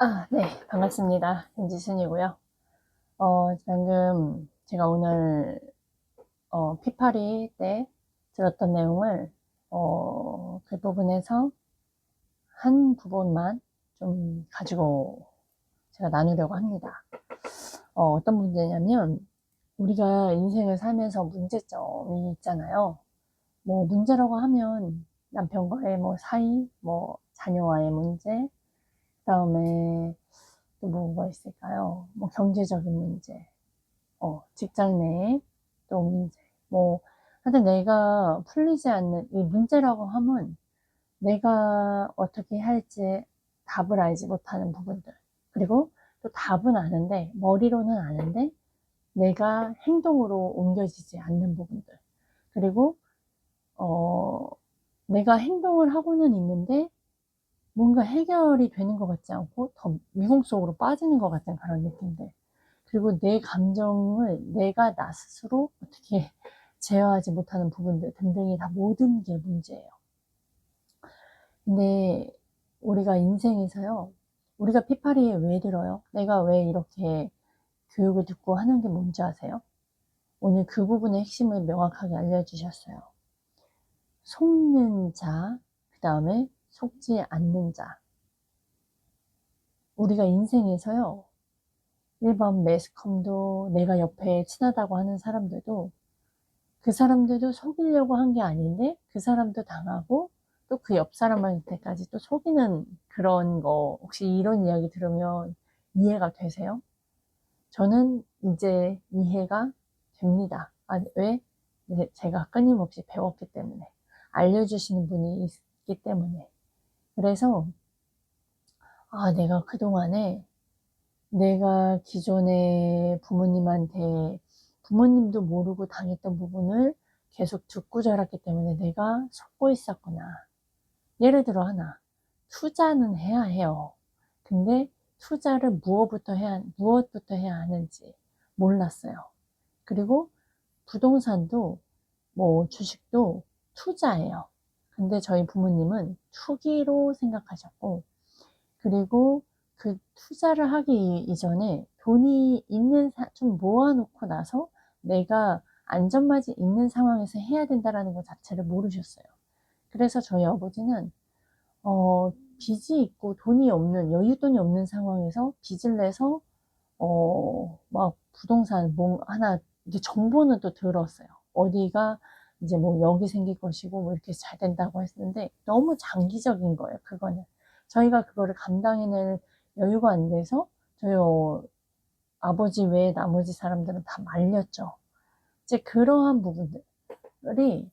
아, 네, 반갑습니다. 김지순이고요. 어, 방금 제가 오늘 어, 피파리 때 들었던 내용을 어, 그 부분에서 한 부분만 좀 가지고 제가 나누려고 합니다. 어, 어떤 문제냐면 우리가 인생을 살면서 문제점이 있잖아요. 뭐 문제라고 하면 남편과의 뭐 사이, 뭐 자녀와의 문제, 그 다음에 또 뭐가 있을까요? 뭐 경제적인 문제, 어, 직장 내에 또 문제, 뭐 하여튼 내가 풀리지 않는 이 문제라고 하면 내가 어떻게 할지 답을 알지 못하는 부분들. 그리고 또 답은 아는데 머리로는 아는데 내가 행동으로 옮겨지지 않는 부분들. 그리고 어, 내가 행동을 하고는 있는데 뭔가 해결이 되는 것 같지 않고 더 미궁 속으로 빠지는 것 같은 그런 느낌들. 그리고 내 감정을 내가 나 스스로 어떻게 제어하지 못하는 부분들 등등이 다 모든 게 문제예요. 근데 우리가 인생에서요, 우리가 피파리에 왜 들어요? 내가 왜 이렇게 교육을 듣고 하는 게 뭔지 아세요? 오늘 그 부분의 핵심을 명확하게 알려주셨어요. 속는 자, 그 다음에 속지 않는 자. 우리가 인생에서요, 일반 매스컴도 내가 옆에 친하다고 하는 사람들도 그 사람들도 속이려고 한 게 아닌데 그 사람도 당하고 또 그 옆 사람한테까지 또 속이는 그런 거 혹시 이런 이야기 들으면 이해가 되세요? 저는 이제 이해가 됩니다. 아, 왜? 제가 끊임없이 배웠기 때문에 알려주시는 분이 있기 때문에 그래서 아 내가 그동안에 내가 기존에 부모님한테 부모님도 모르고 당했던 부분을 계속 듣고 자랐기 때문에 내가 속고 있었구나. 예를 들어 하나, 투자는 해야 해요. 근데 투자를 무엇부터 해야, 무엇부터 해야 하는지 몰랐어요. 그리고 부동산도 뭐 주식도 투자예요. 근데 저희 부모님은 투기로 생각하셨고, 그리고 그 투자를 하기 이전에 돈이 있는, 사, 좀 모아놓고 나서 내가 안전맞이 있는 상황에서 해야 된다라는 것 자체를 모르셨어요. 그래서 저희 아버지는, 어, 빚이 있고 돈이 없는, 여윳돈이 없는 상황에서 빚을 내서, 어, 막 부동산 뭐 하나, 이게 정보는 또 들었어요. 어디가 이제 뭐 여기 생길 것이고 뭐 이렇게 잘 된다고 했는데 너무 장기적인 거예요. 그거는 저희가 그거를 감당해낼 여유가 안 돼서 저희 어, 아버지 외에 나머지 사람들은 다 말렸죠. 이제 그러한 부분들이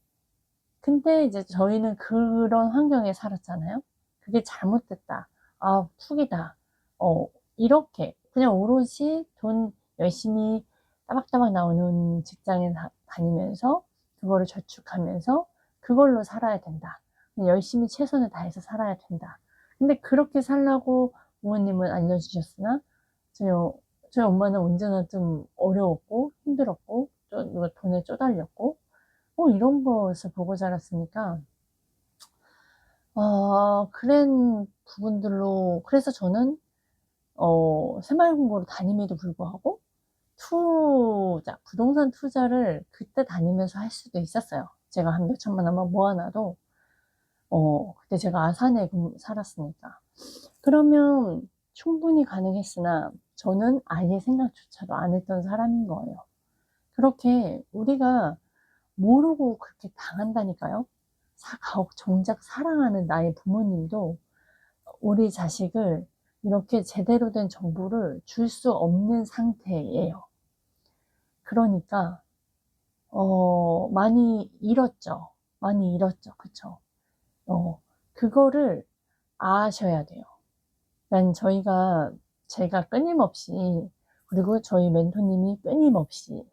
근데 이제 저희는 그런 환경에 살았잖아요. 그게 잘못됐다. 아, 투기다. 어, 이렇게 그냥 오롯이 돈 열심히 따박따박 나오는 직장에 다니면서 그거를 저축하면서 그걸로 살아야 된다. 열심히 최선을 다해서 살아야 된다. 근데 그렇게 살라고 부모님은 알려주셨으나 저희, 저희 엄마는 언제나 좀 어려웠고 힘들었고 또 돈에 쪼달렸고 뭐 이런 것을 보고 자랐으니까 어, 그런 부분들로 그래서 저는 어, 새마을금고를 다님에도 불구하고 투자, 부동산 투자를 그때 다니면서 할 수도 있었어요. 제가 한 몇천만 원만 모아놔도, 어, 그때 제가 아산에 살았으니까. 그러면 충분히 가능했으나, 저는 아예 생각조차도 안 했던 사람인 거예요. 그렇게 우리가 모르고 그렇게 당한다니까요. 정작 사랑하는 나의 부모님도 우리 자식을 이렇게 제대로 된 정보를 줄 수 없는 상태예요. 그러니까 어, 많이 잃었죠. 많이 잃었죠. 그쵸? 어, 그거를 아셔야 돼요. 난 저희가 제가 끊임없이 그리고 저희 멘토님이 끊임없이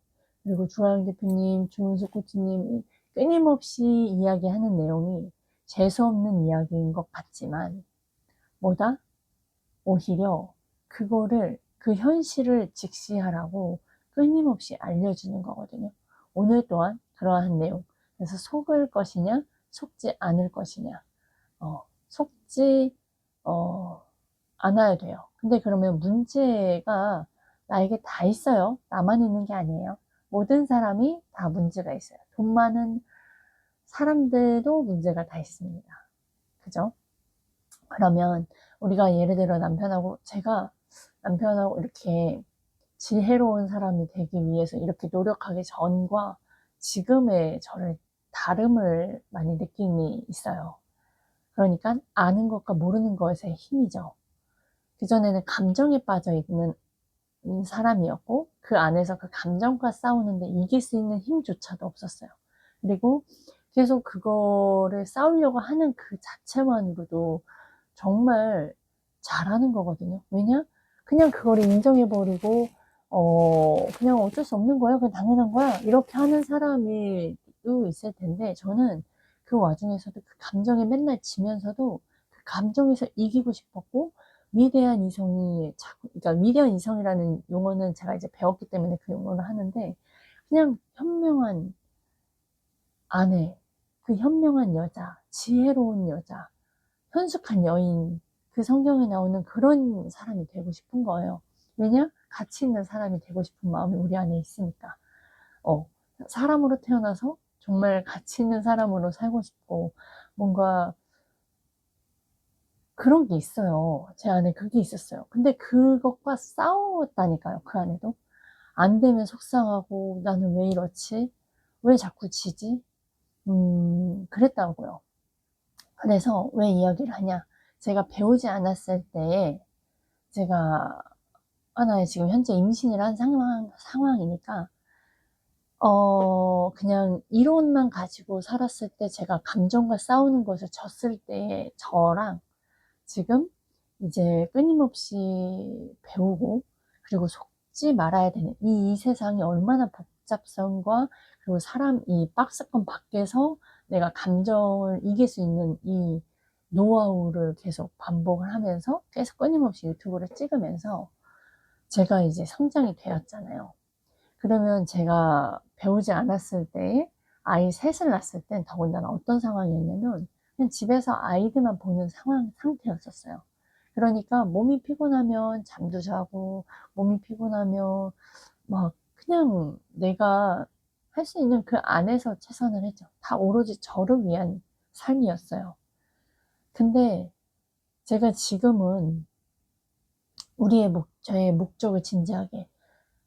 그리고 주하영 대표님, 주문수 코치님 끊임없이 이야기하는 내용이 재수없는 이야기인 것 같지만 뭐다? 오히려 그거를 그 현실을 직시하라고 끊임없이 알려주는 거거든요. 오늘 또한 그러한 내용. 그래서 속을 것이냐, 속지 않을 것이냐. 어, 속지 어, 않아야 돼요. 근데 그러면 문제가 나에게 다 있어요. 나만 있는 게 아니에요. 모든 사람이 다 문제가 있어요. 돈 많은 사람들도 문제가 다 있습니다. 그죠? 그러면 우리가 예를 들어 남편하고 제가 남편하고 이렇게 지혜로운 사람이 되기 위해서 이렇게 노력하기 전과 지금의 저를 다름을 많이 느낌이 있어요. 그러니까 아는 것과 모르는 것의 힘이죠. 그전에는 감정에 빠져 있는 사람이었고 그 안에서 그 감정과 싸우는데 이길 수 있는 힘조차도 없었어요. 그리고 계속 그거를 싸우려고 하는 그 자체만으로도 정말 잘하는 거거든요. 왜냐? 그냥 그거를 인정해버리고, 어, 그냥 어쩔 수 없는 거야. 그냥 당연한 거야. 이렇게 하는 사람이 또 있을 텐데, 저는 그 와중에서도 그 감정에 맨날 지면서도 그 감정에서 이기고 싶었고, 위대한 이성이 자꾸, 그러니까 위대한 이성이라는 용어는 제가 이제 배웠기 때문에 그 용어를 하는데, 그냥 현명한 아내, 그 현명한 여자, 지혜로운 여자, 현숙한 여인, 그 성경에 나오는 그런 사람이 되고 싶은 거예요. 왜냐? 가치 있는 사람이 되고 싶은 마음이 우리 안에 있으니까. 어, 사람으로 태어나서 정말 가치 있는 사람으로 살고 싶고, 뭔가 그런 게 있어요. 제 안에 그게 있었어요. 근데 그것과 싸웠다니까요. 그 안에도. 안 되면 속상하고, 나는 왜 이렇지? 왜 자꾸 지지? 음, 그랬다고요. 그래서 왜 이야기를 하냐? 제가 배우지 않았을 때에 제가 하나의 지금 현재 임신을 한 상황, 상황이니까 어, 그냥 이론만 가지고 살았을 때 제가 감정과 싸우는 것을 졌을 때의 저랑 지금 이제 끊임없이 배우고 그리고 속지 말아야 되는 이, 이 세상이 얼마나 복잡성과 그리고 사람 이 박스권 밖에서 내가 감정을 이길 수 있는 이 노하우를 계속 반복을 하면서 계속 끊임없이 유튜브를 찍으면서 제가 이제 성장이 되었잖아요. 그러면 제가 배우지 않았을 때 아이 셋을 낳았을 땐 더군다나 어떤 상황이었냐면 그냥 집에서 아이들만 보는 상황 상태였었어요. 그러니까 몸이 피곤하면 잠도 자고 몸이 피곤하면 막 그냥 내가 할 수 있는 그 안에서 최선을 했죠. 다 오로지 저를 위한 삶이었어요. 근데 제가 지금은 우리의 목, 저의 목적을 진지하게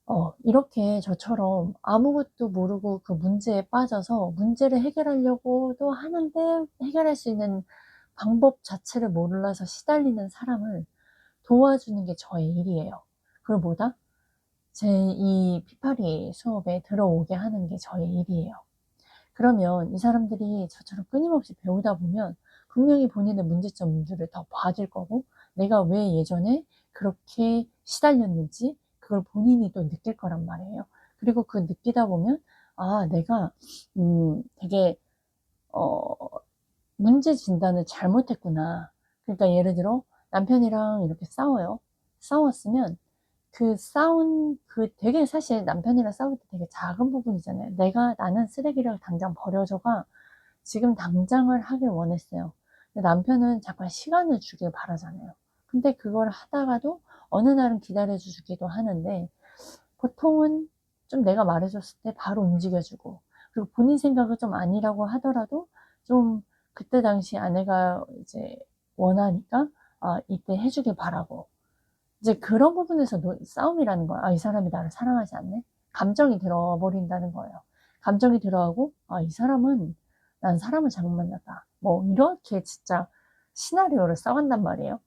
어, 이렇게 저처럼 아무것도 모르고 그 문제에 빠져서 문제를 해결하려고도 하는데 해결할 수 있는 방법 자체를 몰라서 시달리는 사람을 도와주는 게 저의 일이에요. 그걸 뭐다? 제이 피파리 수업에 들어오게 하는 게 저의 일이에요. 그러면 이 사람들이 저처럼 끊임없이 배우다 보면 분명히 본인의 문제점들을 더 봐줄 거고 내가 왜 예전에 그렇게 시달렸는지 그걸 본인이 또 느낄 거란 말이에요. 그리고 그 느끼다 보면 아 내가 음 되게 어 문제 진단을 잘못했구나. 그러니까 예를 들어 남편이랑 이렇게 싸워요. 싸웠으면 그 싸운 그 되게 사실 남편이랑 싸울 때 되게 작은 부분이잖아요. 내가 나는 쓰레기를 당장 버려줘가 지금 당장을 하길 원했어요. 남편은 잠깐 시간을 주길 바라잖아요. 근데 그걸 하다가도 어느 날은 기다려주기도 하는데 보통은 좀 내가 말해줬을 때 바로 움직여주고 그리고 본인 생각은 좀 아니라고 하더라도 좀 그때 당시 아내가 이제 원하니까 아, 이때 해주길 바라고 이제 그런 부분에서 싸움이라는 거야. 아, 이 사람이 나를 사랑하지 않네? 감정이 들어버린다는 거예요. 감정이 들어가고, 아, 이 사람은 난 사람을 잘못 만났다. 뭐 이렇게 진짜 시나리오를 써간단 말이에요.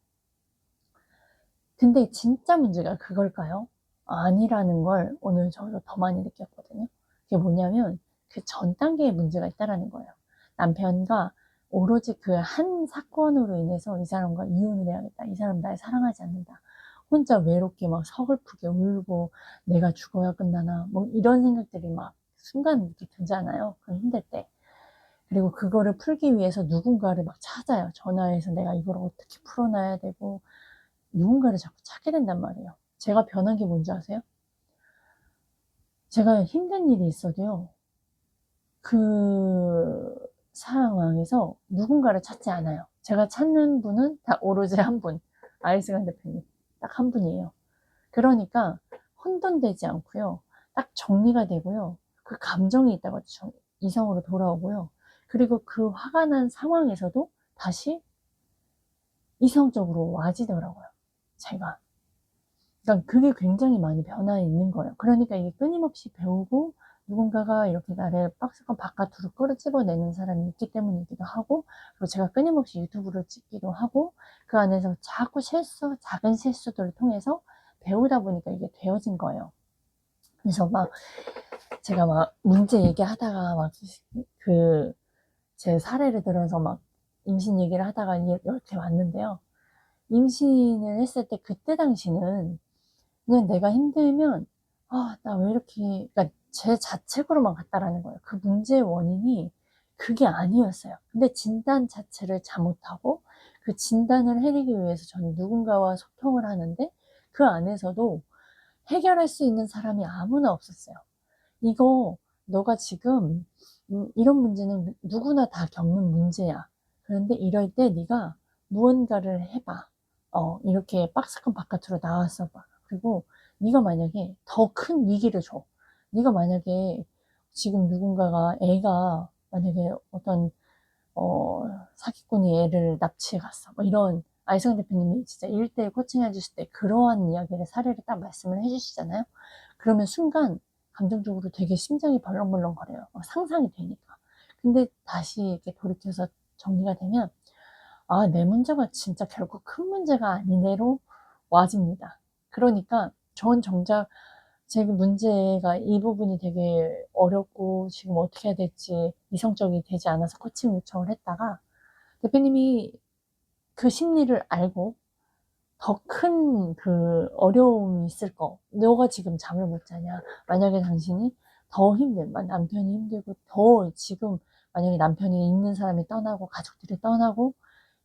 근데 진짜 문제가 그걸까요? 아니라는 걸 오늘 저도 더 많이 느꼈거든요. 그게 뭐냐면 그 전 단계의 문제가 있다라는 거예요. 남편과 오로지 그 한 사건으로 인해서 이 사람과 이혼을 해야겠다. 이 사람 날 사랑하지 않는다. 혼자 외롭게 막 서글프게 울고 내가 죽어야 끝나나 뭐 이런 생각들이 막 순간 이렇게 들잖아요. 그 힘들 때. 그리고 그거를 풀기 위해서 누군가를 막 찾아요. 전화해서 내가 이걸 어떻게 풀어놔야 되고 누군가를 자꾸 찾게 된단 말이에요. 제가 변한 게 뭔지 아세요? 제가 힘든 일이 있어도요. 그 상황에서 누군가를 찾지 않아요. 제가 찾는 분은 다 오로지 한 분. 아이스간 대표님. 딱 한 분이에요. 그러니까 혼돈되지 않고요. 딱 정리가 되고요. 그 감정이 있다가 정- 이성으로 돌아오고요. 그리고 그 화가 난 상황에서도 다시 이성적으로 와지더라고요. 제가. 그러니까 그게 굉장히 많이 변화 있는 거예요. 그러니까 이게 끊임없이 배우고 누군가가 이렇게 나를 박스권 바깥으로 끌어집어내는 사람이 있기 때문이기도 하고 그리고 제가 끊임없이 유튜브를 찍기도 하고 그 안에서 자꾸 실수, 작은 실수들을 통해서 배우다 보니까 이게 되어진 거예요. 그래서 막 제가 막 문제 얘기하다가 막 그 제 사례를 들어서 막 임신 얘기를 하다가 이렇게 왔는데요. 임신을 했을 때 그때 당시는 그냥 내가 힘들면 아, 나 왜 이렇게 그러니까 제 자책으로만 갔다라는 거예요. 그 문제의 원인이 그게 아니었어요. 근데 진단 자체를 잘못하고 그 진단을 해내기 위해서 저는 누군가와 소통을 하는데 그 안에서도 해결할 수 있는 사람이 아무나 없었어요. 이거 너가 지금 음, 이런 문제는 누구나 다 겪는 문제야. 그런데 이럴 때 네가 무언가를 해봐. 어, 이렇게 박스권 바깥으로 나왔어 봐. 그리고 네가 만약에 더 큰 위기를 줘. 네가 만약에 지금 누군가가 애가 만약에 어떤 어, 사기꾼이 애를 납치해 갔어. 뭐 이런 아이성 대표님이 진짜 1대1 코칭 해 주실 때 그러한 이야기를 사례를 딱 말씀을 해 주시잖아요. 그러면 순간 감정적으로 되게 심장이 벌렁벌렁 거려요. 막 상상이 되니까. 근데 다시 이렇게 돌이켜서 정리가 되면 아, 내 문제가 진짜 결국 큰 문제가 아니네로 와집니다. 그러니까 전 정작 제 문제가 이 부분이 되게 어렵고 지금 어떻게 해야 될지 이성적이 되지 않아서 코칭 요청을 했다가 대표님이 그 심리를 알고 더 큰 그 어려움이 있을 거. 너가 지금 잠을 못 자냐. 만약에 당신이 더 힘든, 남편이 힘들고 더 지금 만약에 남편이 있는 사람이 떠나고 가족들이 떠나고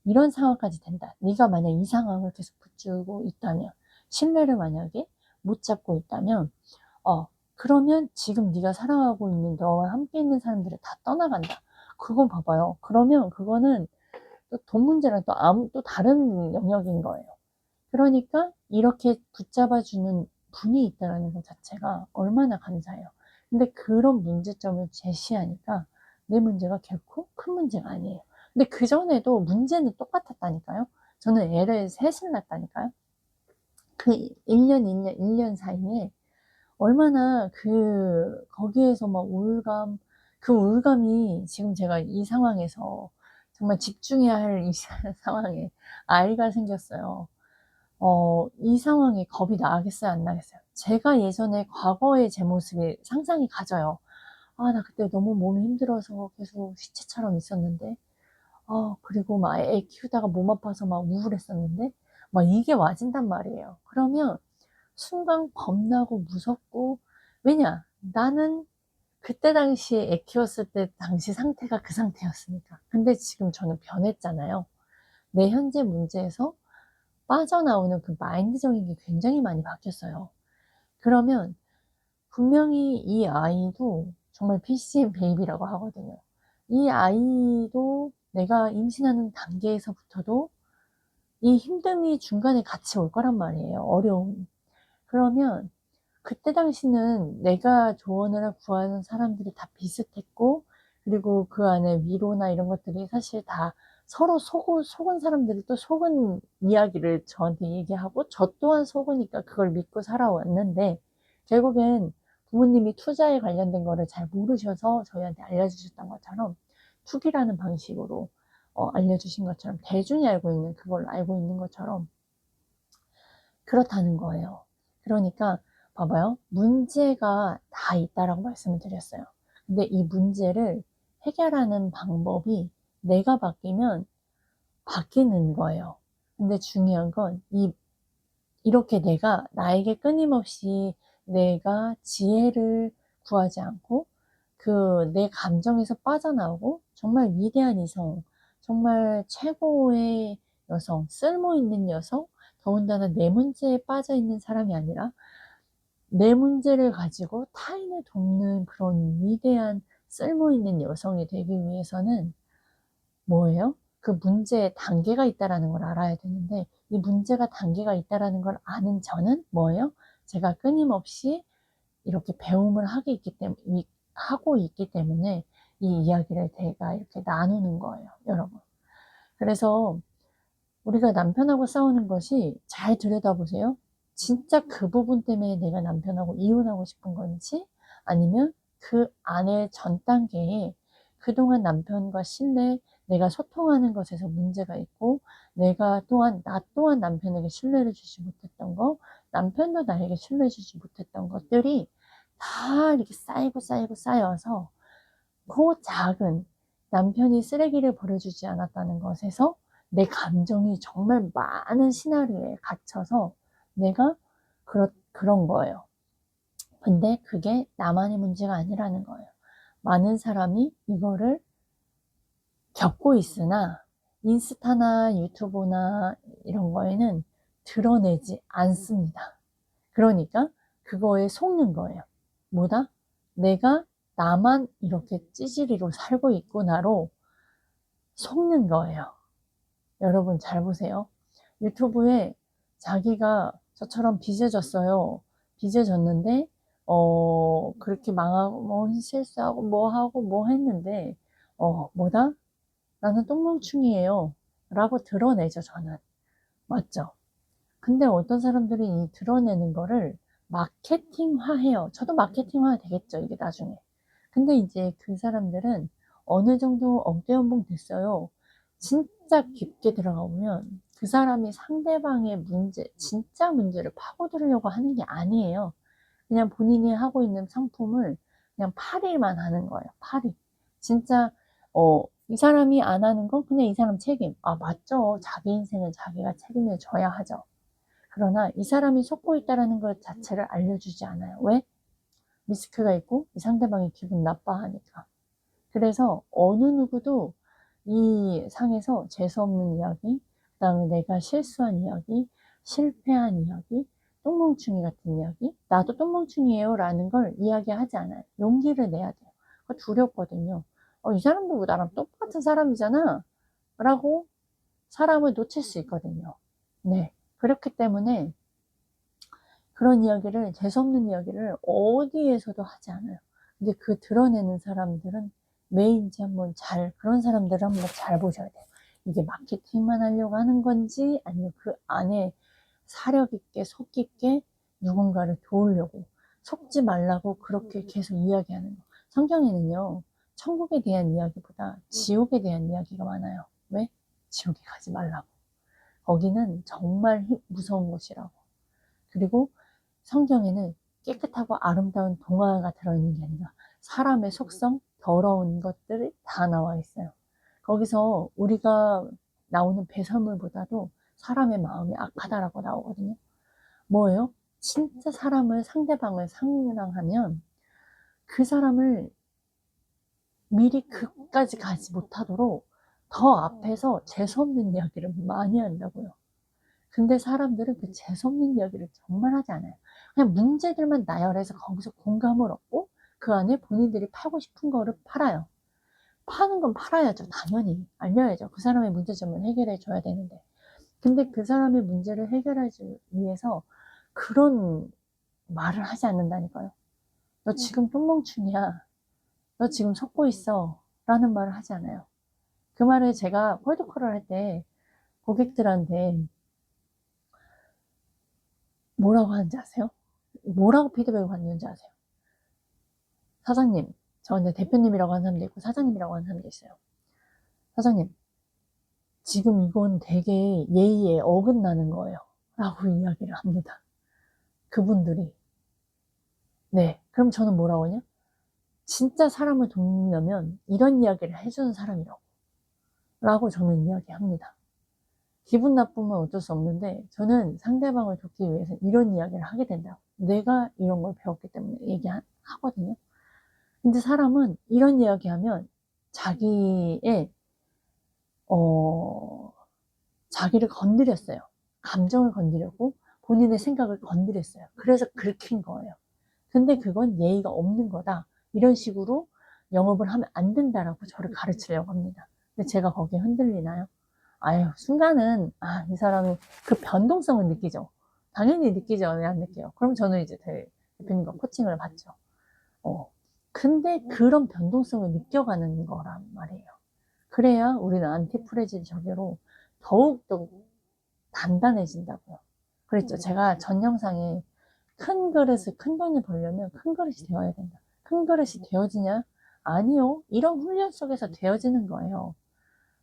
이런 상황까지 된다. 네가 만약 이 상황을 계속 붙들고 있다면 신뢰를 만약에 못 잡고 있다면 어 그러면 지금 네가 사랑하고 있는 너와 함께 있는 사람들이 다 떠나간다. 그건 봐봐요. 그러면 그거는 또 돈 문제랑 또 아무 또 다른 영역인 거예요. 그러니까 이렇게 붙잡아 주는 분이 있다는 것 자체가 얼마나 감사해요. 근데 그런 문제점을 제시하니까 내 문제가 결코 큰 문제가 아니에요. 근데 그 전에도 문제는 똑같았다니까요. 저는 애를 셋을 낳았다니까요. 그 1년, 2년, 1년 사이에 얼마나 그, 거기에서 막 우울감, 그 우울감이 지금 제가 이 상황에서 정말 집중해야 할 이 상황에 아이가 생겼어요. 어, 이 상황에 겁이 나겠어요, 안 나겠어요? 제가 예전에 과거의 제 모습이 상상이 가져요. 아, 나 그때 너무 몸이 힘들어서 계속 시체처럼 있었는데, 어, 그리고 막 애 키우다가 몸 아파서 막 우울했었는데, 막 이게 와진단 말이에요. 그러면 순간 겁나고 무섭고, 왜냐? 나는 그때 당시에 애 키웠을 때 당시 상태가 그 상태였으니까. 근데 지금 저는 변했잖아요. 내 현재 문제에서 빠져나오는 그 마인드적인 게 굉장히 많이 바뀌었어요. 그러면 분명히 이 아이도 정말 PCM 베이비라고 하거든요. 이 아이도 내가 임신하는 단계에서부터도 이 힘듦이 중간에 같이 올 거란 말이에요. 어려움. 그러면 그때 당시는 내가 조언을 구하는 사람들이 다 비슷했고, 그리고 그 안에 위로나 이런 것들이 사실 다 서로 속은, 속은 사람들이 또 속은 이야기를 저한테 얘기하고, 저 또한 속으니까 그걸 믿고 살아왔는데, 결국엔 부모님이 투자에 관련된 거를 잘 모르셔서 저희한테 알려주셨던 것처럼, 투기라는 방식으로 어, 알려주신 것처럼, 대중이 알고 있는 그걸 알고 있는 것처럼, 그렇다는 거예요. 그러니까, 봐봐요. 문제가 다 있다라고 말씀을 드렸어요. 근데 이 문제를 해결하는 방법이 내가 바뀌면 바뀌는 거예요. 근데 중요한 건 이, 이렇게 내가 나에게 끊임없이 내가 지혜를 구하지 않고 그 내 감정에서 빠져나오고 정말 위대한 이성, 정말 최고의 여성, 쓸모 있는 여성, 더군다나 내 문제에 빠져 있는 사람이 아니라 내 문제를 가지고 타인을 돕는 그런 위대한 쓸모 있는 여성이 되기 위해서는 뭐예요? 그 문제에 단계가 있다라는 걸 알아야 되는데 이 문제가 단계가 있다라는 걸 아는 저는 뭐예요? 제가 끊임없이 이렇게 배움을 하고 있기 때문에 하고 있기 때문에 이 이야기를 제가 이렇게 나누는 거예요, 여러분. 그래서 우리가 남편하고 싸우는 것이 잘 들여다보세요. 진짜 그 부분 때문에 내가 남편하고 이혼하고 싶은 건지 아니면 그 안에 전 단계에 그동안 남편과 신뢰, 내가 소통하는 것에서 문제가 있고 내가 또한 나 또한 남편에게 신뢰를 주지 못했던 거 남편도 나에게 신뢰 주지 못했던 것들이 다 이렇게 쌓이고 쌓이고 쌓여서 그 작은 남편이 쓰레기를 버려주지 않았다는 것에서 내 감정이 정말 많은 시나리오에 갇혀서 내가 그렇, 그런 거예요. 근데 그게 나만의 문제가 아니라는 거예요. 많은 사람이 이거를 겪고 있으나 인스타나 유튜브나 이런 거에는 드러내지 않습니다. 그러니까 그거에 속는 거예요. 뭐다? 내가 나만 이렇게 찌질이로 살고 있구나로 속는 거예요. 여러분 잘 보세요. 유튜브에 자기가 저처럼 빚어졌어요. 빚어졌는데 어 그렇게 망하고 뭐 실수하고 뭐 하고 뭐 했는데 어 뭐다? 나는 똥멍충이에요. 라고 드러내죠, 저는. 맞죠? 근데 어떤 사람들이 이 드러내는 거를 마케팅화 해요. 저도 마케팅화 되겠죠, 이게 나중에. 근데 이제 그 사람들은 어느 정도 억대연봉 됐어요. 진짜 깊게 들어가 보면 그 사람이 상대방의 문제, 진짜 문제를 파고들려고 하는 게 아니에요. 그냥 본인이 하고 있는 상품을 그냥 팔이만 하는 거예요. 팔이. 진짜, 어, 이 사람이 안 하는 건 그냥 이 사람 책임. 아, 맞죠. 자기 인생은 자기가 책임을 져야 하죠. 그러나 이 사람이 속고 있다는 것 자체를 알려주지 않아요. 왜? 리스크가 있고 이 상대방이 기분 나빠하니까. 그래서 어느 누구도 이 상에서 재수없는 이야기, 그 다음에 내가 실수한 이야기, 실패한 이야기, 똥멍충이 같은 이야기, 나도 똥멍충이에요 라는 걸 이야기하지 않아요. 용기를 내야 돼요. 두렵거든요. 어, 이 사람도 나랑 똑같은 사람이잖아. 라고 사람을 놓칠 수 있거든요. 네. 그렇기 때문에 그런 이야기를, 재수없는 이야기를 어디에서도 하지 않아요. 근데 그 드러내는 사람들은 왜인지 한번 잘, 그런 사람들을 한번 잘 보셔야 돼요. 이게 마케팅만 하려고 하는 건지, 아니면 그 안에 사력 있게, 속 깊게 누군가를 도우려고, 속지 말라고 그렇게 계속 이야기하는 거. 성경에는요, 천국에 대한 이야기보다 지옥에 대한 이야기가 많아요. 왜? 지옥에 가지 말라고. 거기는 정말 무서운 곳이라고. 그리고 성경에는 깨끗하고 아름다운 동화가 들어있는 게 아니라 사람의 속성, 더러운 것들이 다 나와 있어요. 거기서 우리가 나오는 배설물보다도 사람의 마음이 악하다라고 나오거든요. 뭐예요? 진짜 사람을, 상대방을 상랑하면 그 사람을 미리 그까지 가지 못하도록 더 앞에서 재수없는 이야기를 많이 한다고요. 근데 사람들은 그 재수없는 이야기를 정말 하지 않아요. 그냥 문제들만 나열해서 거기서 공감을 얻고 그 안에 본인들이 팔고 싶은 거를 팔아요. 파는 건 팔아야죠. 당연히. 알려야죠. 그 사람의 문제점을 해결해 줘야 되는데. 근데 그 사람의 문제를 해결하기 위해서 그런 말을 하지 않는다니까요. 너 지금 똥멍충이야. 너 지금 속고 있어. 라는 말을 하지 않아요. 그 말을 제가 콜드콜을 할 때 고객들한테 뭐라고 하는지 아세요? 뭐라고 피드백을 받는지 아세요? 사장님, 저 이제 대표님이라고 하는 사람도 있고 사장님이라고 하는 사람도 있어요. 사장님, 지금 이건 되게 예의에 어긋나는 거예요. 라고 이야기를 합니다. 그분들이. 네. 그럼 저는 뭐라고 하냐? 진짜 사람을 돕려면 이런 이야기를 해주는 사람이라고. 라고 저는 이야기합니다. 기분 나쁘면 어쩔 수 없는데 저는 상대방을 돕기 위해서 이런 이야기를 하게 된다고. 내가 이런 걸 배웠기 때문에 얘기하거든요. 근데 사람은 이런 이야기 하면 자기의, 어, 자기를 건드렸어요. 감정을 건드렸고 본인의 생각을 건드렸어요. 그래서 긁힌 거예요. 근데 그건 예의가 없는 거다. 이런 식으로 영업을 하면 안 된다라고 저를 가르치려고 합니다. 근데 제가 거기에 흔들리나요? 아유, 순간은, 아, 이 사람이 그 변동성을 느끼죠. 당연히 느끼죠. 왜안 느껴요? 그럼 저는 이제 대- 대표님과 코칭을 받죠. 어. 근데 그런 변동성을 느껴가는 거란 말이에요. 그래야 우리는 안티프레질 적으로 더욱더 단단해진다고요. 그랬죠. 제가 전 영상에 큰 그릇을, 큰 돈을 벌려면 큰 그릇이 되어야 된다. 큰 그릇이 되어지냐? 아니요. 이런 훈련 속에서 되어지는 거예요.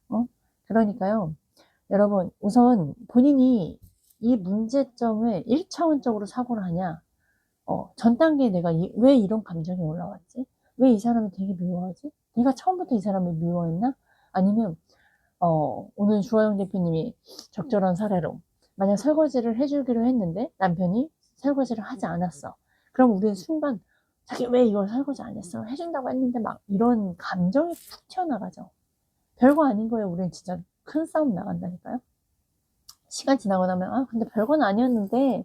어? 그러니까요. 여러분, 우선 본인이 이 문제점을 1차원적으로 사고를 하냐? 어, 전 단계에 내가 이- 왜 이런 감정이 올라왔지? 왜 이 사람이 되게 미워하지? 내가 처음부터 이 사람을 미워했나? 아니면, 어, 오늘 주화영 대표님이 적절한 사례로, 만약 설거지를 해주기로 했는데 남편이 설거지를 하지 않았어. 그럼 우리는 순간, 자기 왜 이걸 설거지 안 했어? 해준다고 했는데 막 이런 감정이 툭 튀어나가죠. 별거 아닌 거예요. 우리는 진짜 큰 싸움 나간다니까요. 시간 지나고 나면, 아, 근데 별건 아니었는데,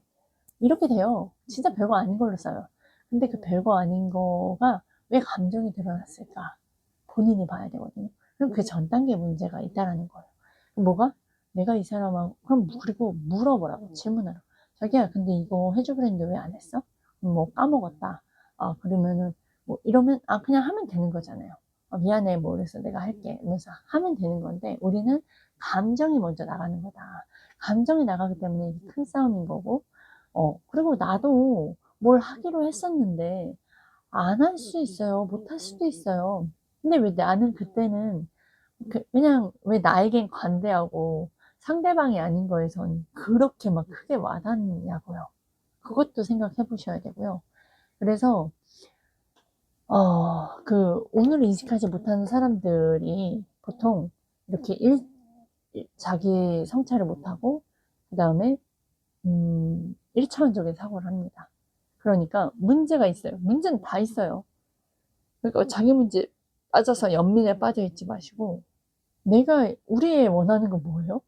이렇게 돼요. 진짜 별거 아닌 걸로 써요. 근데 그 별거 아닌 거가 왜 감정이 드러났을까? 본인이 봐야 되거든요. 그럼 그 전 단계 문제가 있다라는 거예요. 뭐가? 내가 이 사람하고, 그럼 그리고 물어보라고, 질문하라고. 자기야, 근데 이거 해주기로 했는데 왜 안 했어? 뭐 까먹었다. 아, 그러면은, 뭐 이러면, 아, 그냥 하면 되는 거잖아요. 아, 미안해, 뭐, 그래서 내가 할게. 이러면서 하면 되는 건데, 우리는 감정이 먼저 나가는 거다. 감정이 나가기 때문에 큰 싸움인 거고, 어, 그리고 나도 뭘 하기로 했었는데, 안 할 수 있어요. 못 할 수도 있어요. 근데 왜 나는 그때는, 그, 그냥 왜 나에겐 관대하고 상대방이 아닌 거에선 그렇게 막 크게 와닿냐고요. 그것도 생각해 보셔야 되고요. 그래서, 어, 그, 오늘 인식하지 못하는 사람들이 보통 이렇게 일, 일- 자기 성찰을 못하고, 그 다음에, 음, 1차원적인 사고를 합니다. 그러니까 문제가 있어요. 문제는 다 있어요. 그러니까 자기 문제 빠져서 연민에 빠져 있지 마시고, 내가, 우리 원하는 건 뭐예요?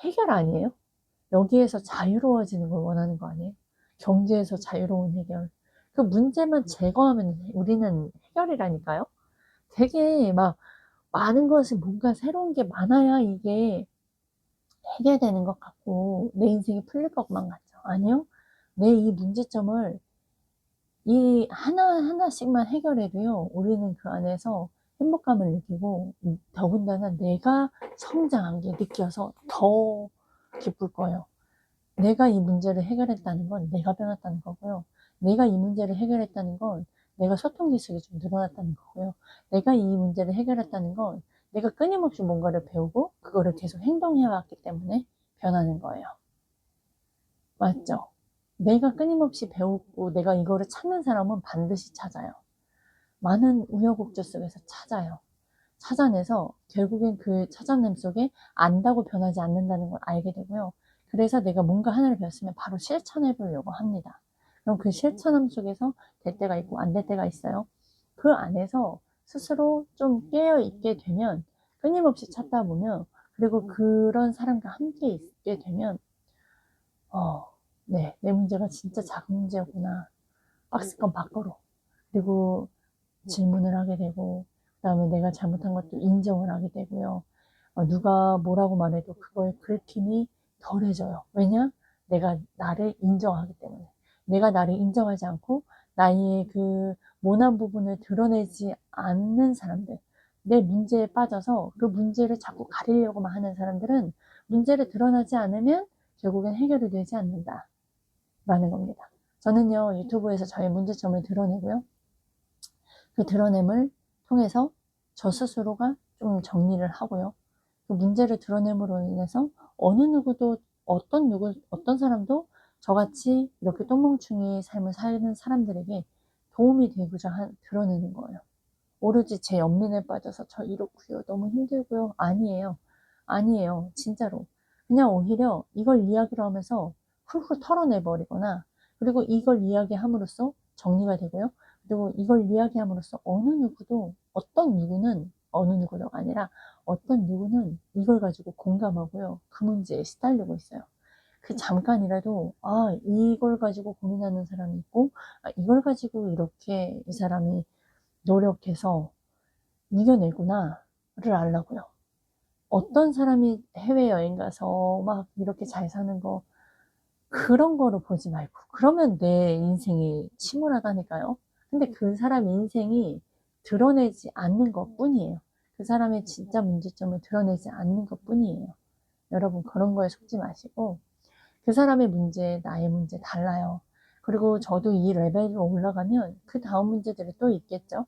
해결 아니에요? 여기에서 자유로워지는 걸 원하는 거 아니에요? 경제에서 자유로운 해결. 그 문제만 제거하면 우리는 해결이라니까요? 되게 막 많은 것이 뭔가 새로운 게 많아야 이게 해결되는 것 같고 내 인생이 풀릴 것만 같죠. 아니요. 내 이 문제점을 이 하나하나씩만 해결해도요, 우리는 그 안에서 행복감을 느끼고, 음, 더군다나 내가 성장한 게 느껴서 더 기쁠 거예요. 내가 이 문제를 해결했다는 건 내가 변했다는 거고요. 내가 이 문제를 해결했다는 건 내가 소통 기술이 좀 늘어났다는 거고요. 내가 이 문제를 해결했다는 건 내가 끊임없이 뭔가를 배우고 그거를 계속 행동해 왔기 때문에 변하는 거예요. 맞죠? 내가 끊임없이 배우고 내가 이거를 찾는 사람은 반드시 찾아요. 많은 우여곡절 속에서 찾아요. 찾아내서 결국엔 그 찾아냄 속에 안다고 변하지 않는다는 걸 알게 되고요. 그래서 내가 뭔가 하나를 배웠으면 바로 실천해 보려고 합니다. 그럼 그 실천함 속에서 될 때가 있고 안 될 때가 있어요. 그 안에서 스스로 좀 깨어 있게 되면 끊임없이 찾다 보면 그리고 그런 사람과 함께 있게 되면 어, 네, 내 문제가 진짜 작은 문제구나. 박스권 밖으로. 그리고 질문을 하게 되고, 그 다음에 내가 잘못한 것도 인정을 하게 되고요. 어, 누가 뭐라고 말해도 그거의 긁힘이 덜해져요. 왜냐? 내가 나를 인정하기 때문에. 내가 나를 인정하지 않고, 나의 그 모난 부분을 드러내지 않는 사람들, 내 문제에 빠져서 그 문제를 자꾸 가리려고만 하는 사람들은 문제를 드러나지 않으면 결국엔 해결이 되지 않는다. 라는 겁니다. 저는요, 유튜브에서 저의 문제점을 드러내고요. 그 드러냄을 통해서 저 스스로가 좀 정리를 하고요. 그 문제를 드러냄으로 인해서 어느 누구도, 어떤 누구, 어떤 사람도 저같이 이렇게 똥멍충이 삶을 사는 사람들에게 도움이 되고자 한, 드러내는 거예요. 오로지 제 연민에 빠져서 저 이렇고요. 너무 힘들고요. 아니에요. 아니에요. 진짜로. 그냥 오히려 이걸 이야기를 하면서 훌훌 털어내버리거나 그리고 이걸 이야기함으로써 정리가 되고요. 그리고 이걸 이야기함으로써 어느 누구도 어떤 누구는 어느 누구가 아니라 어떤 누구는 이걸 가지고 공감하고요. 그 문제에 시달리고 있어요. 그 잠깐이라도 아 이걸 가지고 고민하는 사람이 있고 아, 이걸 가지고 이렇게 이 사람이 노력해서 이겨내구나를 알라고요. 어떤 사람이 해외 여행 가서 막 이렇게 잘 사는 거, 그런 거로 보지 말고. 그러면 내 인생이 침울하다니까요. 근데 그 사람 인생이 드러내지 않는 것 뿐이에요. 그 사람의 진짜 문제점을 드러내지 않는 것 뿐이에요. 여러분, 그런 거에 속지 마시고, 그 사람의 문제, 나의 문제 달라요. 그리고 저도 이 레벨로 올라가면 그 다음 문제들이 또 있겠죠.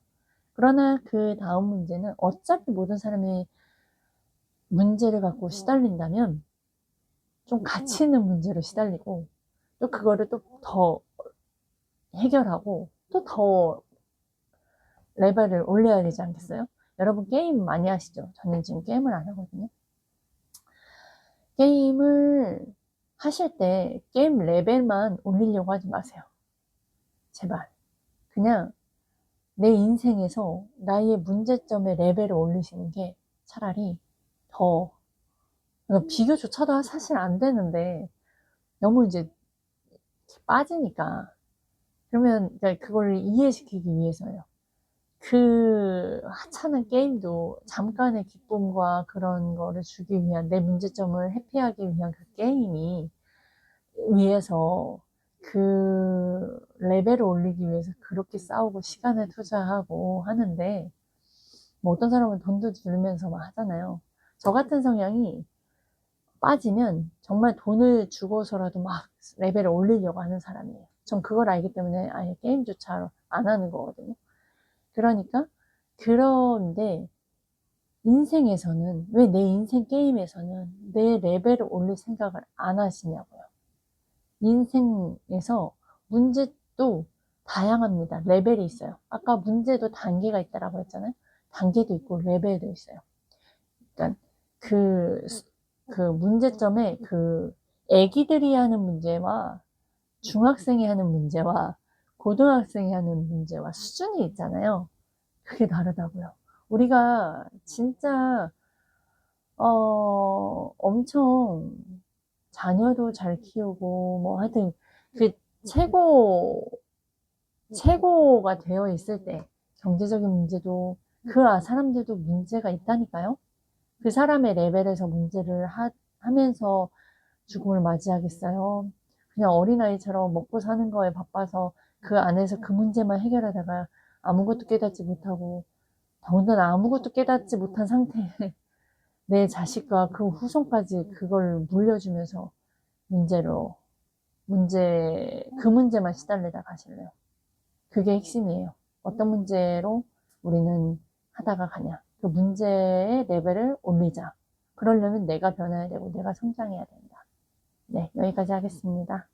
그러나 그 다음 문제는 어차피 모든 사람이 문제를 갖고 시달린다면 좀 가치 있는 문제로 시달리고 또 그거를 또 더 해결하고 또 더 레벨을 올려야 되지 않겠어요? 여러분 게임 많이 하시죠? 저는 지금 게임을 안 하거든요. 게임을 하실 때 게임 레벨만 올리려고 하지 마세요. 제발. 그냥 내 인생에서 나의 문제점의 레벨을 올리시는 게 차라리 더 그러니까 비교조차도 사실 안 되는데 너무 이제 빠지니까 그러면 이제 그걸 이해시키기 위해서요. 그 하찮은 게임도 잠깐의 기쁨과 그런 거를 주기 위한 내 문제점을 회피하기 위한 그 게임이 위해서 그 레벨을 올리기 위해서 그렇게 싸우고 시간을 투자하고 하는데 뭐 어떤 사람은 돈도 들면서 막 하잖아요. 저 같은 성향이 빠지면 정말 돈을 주고서라도 막 레벨을 올리려고 하는 사람이에요. 전 그걸 알기 때문에 아예 게임조차 안 하는 거거든요. 그러니까 그런데 인생에서는 왜 내 인생 게임에서는 내 레벨을 올릴 생각을 안 하시냐고요. 인생에서 문제도 다양합니다. 레벨이 있어요. 아까 문제도 단계가 있다라고 했잖아요. 단계도 있고 레벨도 있어요. 그러니까 그, 그 문제점에 그 애기들이 하는 문제와 중학생이 하는 문제와 고등학생이 하는 문제와 수준이 있잖아요. 그게 다르다고요. 우리가 진짜 어 엄청 자녀도 잘 키우고 뭐 하여튼 그 최고 최고가 되어 있을 때 경제적인 문제도 그 사람들도 문제가 있다니까요. 그 사람의 레벨에서 문제를 하, 하면서 죽음을 맞이하겠어요. 그냥 어린아이처럼 먹고 사는 거에 바빠서 그 안에서 그 문제만 해결하다가 아무것도 깨닫지 못하고 더군다나 아무것도 깨닫지 못한 상태에 내 자식과 그 후손까지 그걸 물려주면서 문제로 문제 그 문제만 시달리다 가실래요? 그게 핵심이에요. 어떤 문제로 우리는 하다가 가냐? 그 문제의 레벨을 올리자. 그러려면 내가 변해야 되고 내가 성장해야 된다. 네, 여기까지 하겠습니다.